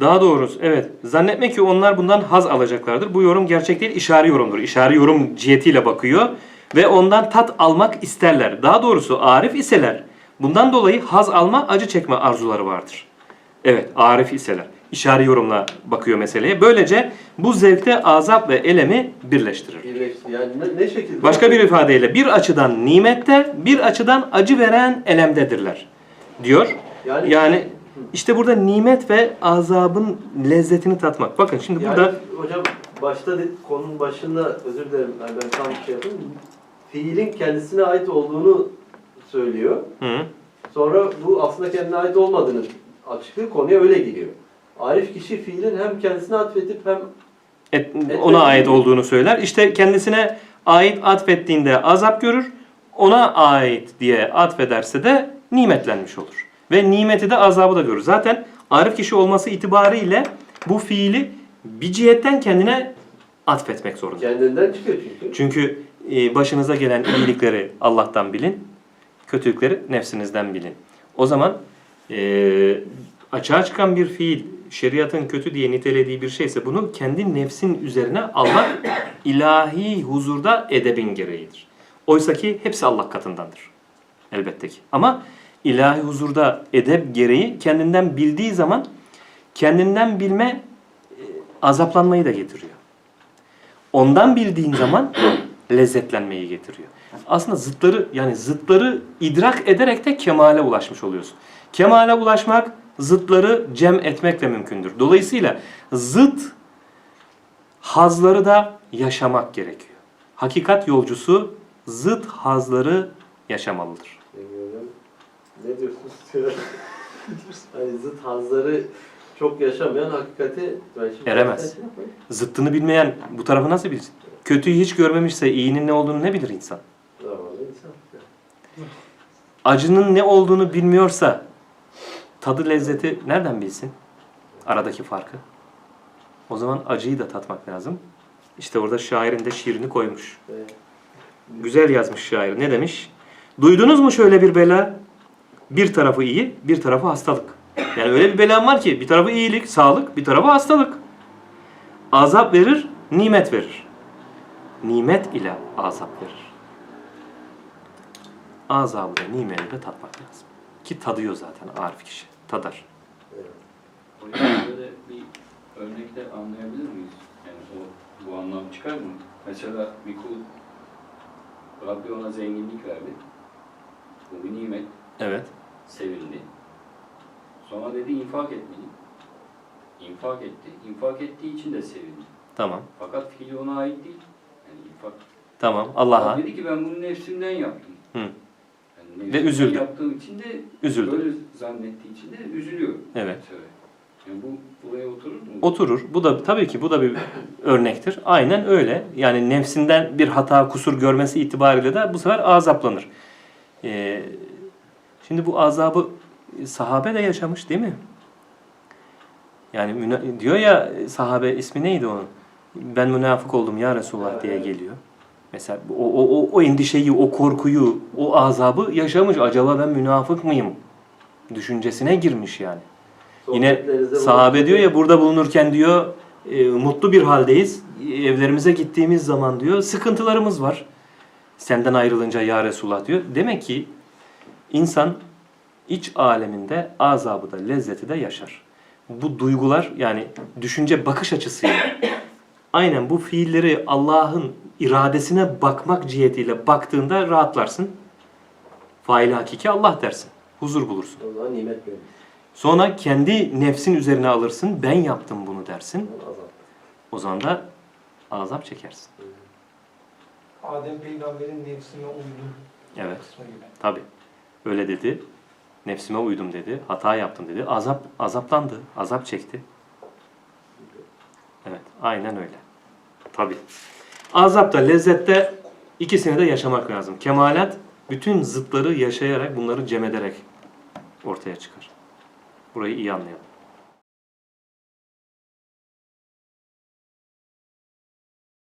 Daha doğrusu evet. Zannetme ki onlar bundan haz alacaklardır. Bu yorum gerçek değil, işari yorumdur. İşari yorum cihetiyle bakıyor ve ondan tat almak isterler. Daha doğrusu arif iseler. Bundan dolayı haz alma, acı çekme arzuları vardır. Evet, arif iseler. İşari yorumla bakıyor meseleye. Böylece bu zevkte azap ve elemi birleştirir. Birleşti. Yani ne, ne şekilde? Başka bir ifadeyle bir açıdan nimette, bir açıdan acı veren elemdedirler diyor. Yani- Yani işte burada nimet ve azabın lezzetini tatmak. Bakın şimdi Yani burada hocam başta konunun başında özür dilerim yani ben tam bir şey yapayım. Fiilin kendisine ait olduğunu söylüyor. Hı. Sonra bu aslında kendine ait olmadığını açıklıyor. Konuya öyle giriyor. Arif kişi fiilin hem kendisine atfedip hem et- ona ait olduğunu söyler. İşte kendisine ait atfettiğinde azap görür. Ona ait diye atfederse de nimetlenmiş olur. Ve nimeti de azabı da görür. Zaten arif kişi olması itibariyle bu fiili bir cihetten kendine atfetmek zorunda. kendinden çıkıyor çünkü. Çünkü e, başınıza gelen iyilikleri Allah'tan bilin, kötülükleri nefsinizden bilin. O zaman e, açığa çıkan bir fiil, şeriatın kötü diye nitelediği bir şeyse bunu kendi nefsin üzerine almak ilahi huzurda edebin gereğidir. Oysa ki hepsi Allah katındandır. Elbette ki. Ama ilahi huzurda edep gereği kendinden bildiği zaman kendinden bilme e, azaplanmayı da getiriyor. Ondan bildiğin zaman lezzetlenmeyi getiriyor. Aslında zıtları yani zıtları idrak ederek de kemale ulaşmış oluyorsun. Kemale ulaşmak zıtları cem etmekle mümkündür. Dolayısıyla zıt hazları da yaşamak gerekiyor. Hakikat yolcusu zıt hazları yaşamalıdır. Ne diyorsunuz? hani zıt hazları çok yaşamayan hakikati ben şimdi Eremez. şey. Zıttını bilmeyen bu tarafı nasıl bilsin? Kötüyü hiç görmemişse iyinin ne olduğunu ne bilir insan? Acının ne olduğunu bilmiyorsa tadı lezzeti nereden bilsin? Aradaki farkı. O zaman acıyı da tatmak lazım. İşte orada şairin de şiirini koymuş. Güzel yazmış şair. Ne demiş? Duydunuz mu şöyle bir bela? Bir tarafı iyi, bir tarafı hastalık. Yani öyle bir belam var ki bir tarafı iyilik, sağlık, bir tarafı hastalık. Azap verir, nimet verir. Nimet ile azap verir. Azabı da nimeti de tatmak lazım. Ki tadıyor zaten arif kişi. Tadar. Evet. Böyle bir örnekle anlayabilir miyiz? Yani o bu anlam çıkar mı? Mesela bir kul Rabbi ona zenginlik verdi. Bu bir nimet. Evet. Sevindi. Sonra dedi infak etmeliyim. İnfak etti. İnfak ettiği için de sevindi. Tamam. Fakat fiili ona ait değil. Yani infak. Tamam. Allah'a Dedi ki ben bunu nefsimden yaptım. Hı. Yani Ve üzüldü. Yaptığım için de Üzüldü. böyle zannettiği için de üzülüyor. Evet. Yani bu buraya oturur mu? oturur. Bu da tabii ki bu da bir örnektir. Aynen öyle. Yani nefsinden bir hata, kusur görmesi itibariyle de bu sefer azaplanır. Ee, şimdi bu azabı sahabe de yaşamış değil mi? Yani diyor ya sahabe ismi neydi onun? Ben münafık oldum ya Resulullah diye geliyor. Mesela o, o, o, o endişeyi, o korkuyu, o azabı yaşamış. Acaba ben münafık mıyım? Düşüncesine girmiş yani. Yine sahabe diyor ya burada bulunurken diyor e, mutlu bir haldeyiz. Evlerimize gittiğimiz zaman diyor sıkıntılarımız var. Senden ayrılınca ya Resulullah diyor. Demek ki insan iç aleminde azabı da lezzeti de yaşar. Bu duygular yani düşünce bakış açısıyla aynen bu fiilleri Allah'ın iradesine bakmak cihetiyle baktığında rahatlarsın. Faili hakiki Allah dersin. Huzur bulursun. O zaman nimet görür. Sonra kendi nefsin üzerine alırsın. Ben yaptım bunu dersin. Azap. O zaman da azap çekersin. Adem peygamberin nefsine uydum. Evet. Tabi. Öyle dedi. Nefsime uydum dedi. Hata yaptım dedi. Azap azaplandı. Azap çekti. Evet. Aynen öyle. Tabi. Azapta, lezzette ikisini de yaşamak lazım. Kemalat bütün zıtları yaşayarak bunları cem ederek ortaya çıkar. Burayı iyi anlayalım.